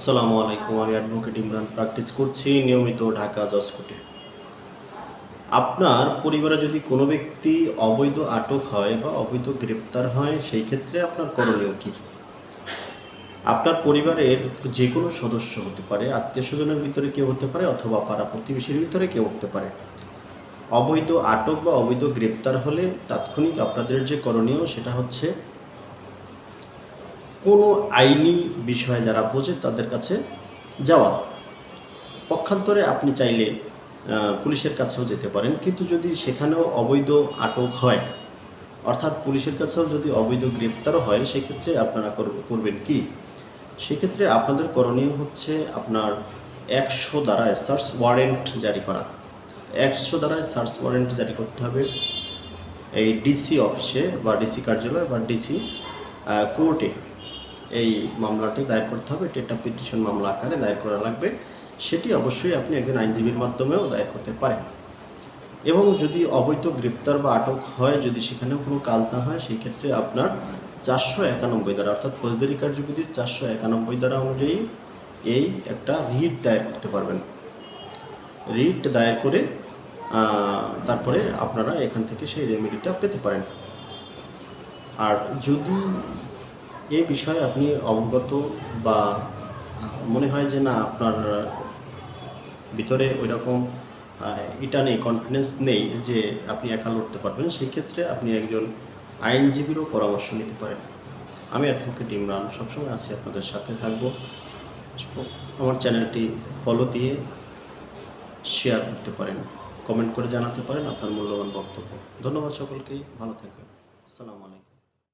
আসসালামু আলাইকুম, আমি অ্যাডভোকেট ইমরান। প্র্যাকটিস করছি নিয়মিত ঢাকা জসকোটে আপনার পরিবারে যদি কোনো ব্যক্তি অবৈধ আটক হয় বা অবৈধ গ্রেপ্তার হয়, সেই ক্ষেত্রে আপনার করণীয় কী? আপনার পরিবারের যে কোনো সদস্য হতে পারে, আত্মীয় স্বজনের ভিতরে কেউ হতে পারে অথবা পাড়া প্রতিবেশীর ভিতরে কেউ হতে পারে। অবৈধ আটক বা অবৈধ গ্রেপ্তার হলে তাৎক্ষণিক আপনাদের যে করণীয় সেটা হচ্ছে কোনো আইনি বিষয়ে যারা বোঝে তাদের কাছে যাওয়া। পক্ষান্তরে আপনি চাইলে পুলিশের কাছেও যেতে পারেন। কিন্তু যদি সেখানেও অবৈধ আটক হয়, অর্থাৎ পুলিশের কাছেও যদি অবৈধ গ্রেপ্তারও হয়, সেক্ষেত্রে আপনারা কর- করবেন কি? সেক্ষেত্রে আপনাদের করণীয় হচ্ছে আপনার একশো দ্বারায় সার্চ ওয়ারেন্ট জারি করা। একশো দ্বারায় সার্চ ওয়ারেন্ট জারি করতে হবে এই ডিসি অফিসে বা ডিসি কার্যালয় বা ডিসি কোর্টে এই মামলাটি দায়ের করতে হবে। এটি একটা পিটিশন মামলা আকারে দায়ের করা লাগবে। সেটি অবশ্যই আপনি একজন আইনজীবীর মাধ্যমেও দায়ের করতে পারেন। এবং যদি অবৈধ গ্রেপ্তার বা আটক হয়, যদি সেখানেও কোনো কাজ না হয় সেই ক্ষেত্রে আপনার চারশো একানব্বই দ্বারা, অর্থাৎ ফৌজদারি কার্যবিধির চারশো একানব্বই দ্বারা অনুযায়ী এই একটা রিট দায়ের করতে পারবেন। রিট দায়ের করে তারপরে আপনারা এখান থেকে সেই রেমেডিটা পেতে পারেন। আর যদি এই বিষয়ে আপনি অবগত বা মনে হয় যে না, আপনার ভিতরে ওই রকম এটা নেই কনফিডেন্স নেই যে আপনি একা লড়তে পারবেন সেই ক্ষেত্রে আপনি একজন আইনজীবীরও পরামর্শ নিতে পারেন। আমি অ্যাডভোকেট ইমরান, সবসময় আছি আপনাদের সাথে থাকব। আমার চ্যানেলটি ফলো দিয়ে শেয়ার করতে পারেন কমেন্ট করে জানাতে পারেন আপনার মূল্যবান বক্তব্য। ধন্যবাদ সকলকেই, ভালো থাকবেন। আসসালামু আলাইকুম।